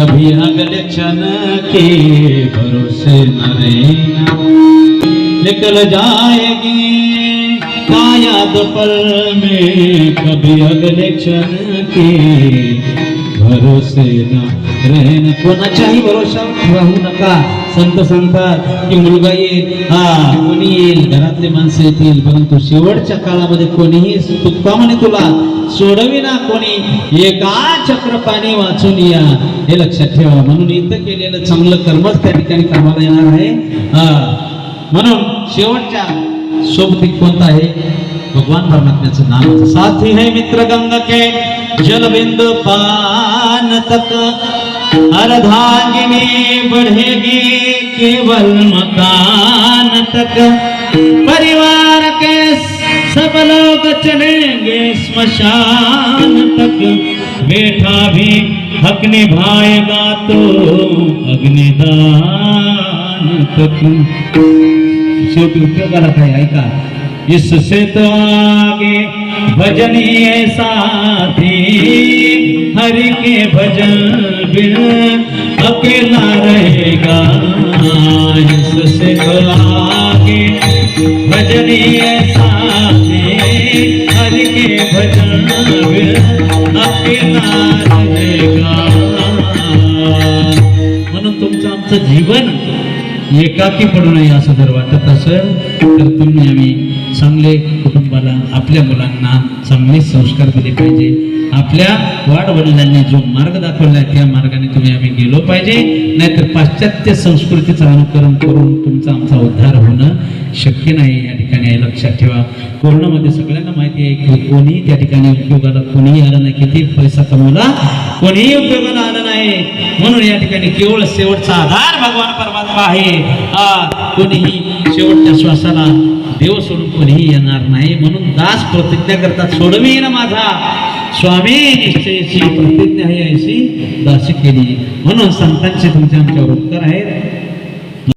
कभी अगले क्षण के भरोसे न रहना। निकल जाएगी कायाद पल में कभी अगले क्षण के भरोसे न कोणाच्याही भरोसा राहू नका. संत सांगतात की मुलगा येईल. हा कोणी येईल. घरातले माणसं येतील. परंतु शेवटच्या काळामध्ये कोणीही तुका म्हणे तुला सोडविना कोणी एका चक्र पाणी वाचून या. हे लक्षात ठेवा. म्हणून इथं केलेलं चांगलं कर्मच त्या ठिकाणी कामाला येणार आहे. हा. म्हणून शेवटच्या सोबती कोणता आहे? भगवान परमात्म्याचं नाम. साथी है मित्र गंग के जलबिंद पान तक अर्धांगिनी बढ़ेगी केवल मकान तक। परिवार के सब लोग चलेंगे स्मशान तक। बेटा भी हक निभाएगा तो अग्निदान तक। उपयोगाला काय ऐका इससे तो आगे भजनीय साथी हरि के भजन बिन अकेला रहेगा इससे तो आगे। भजनीय साथी हरि के भजन बिन अकेला रहेगा। म्हणून तुमचं आमचं जीवन एकाकी पडू नये असं जर वाटत असेल तर तुम्ही आम्ही चांगले कुटुंबाला आपल्या मुलांना चांगले संस्कार दिले पाहिजे. आपल्या वाडवडिलांनी जो मार्ग दाखवला त्या मार्गाने तुम्ही आम्ही गेलो पाहिजे. नाहीतर पाश्चात्य संस्कृतीचं अनुकरण करून तुमचा आमचा उद्धार होणं शक्य नाही या ठिकाणी लक्षात ठेवा. कोरोनामध्ये सगळ्यांना माहिती आहे की कोणी त्या ठिकाणी उपयोगाला कोणीही आलं नाही. किती पैसा कमवला कोणीही उपयोगाला आलं नाही. म्हणून या ठिकाणी केवळ शेवटचा आधार भगवान परमात्मा आहे. हा कोणीही शेवटच्या श्वासाला देव सोडून कोणीही येणार नाही. म्हणून दास प्रतिज्ञा करतात सोडवी ना माझा. स्वामी निश्चयची प्रतिज्ञा ही ऐशी दासी केली. म्हणून संतांचे तुमच्या आमच्यावर उपकार आहेत.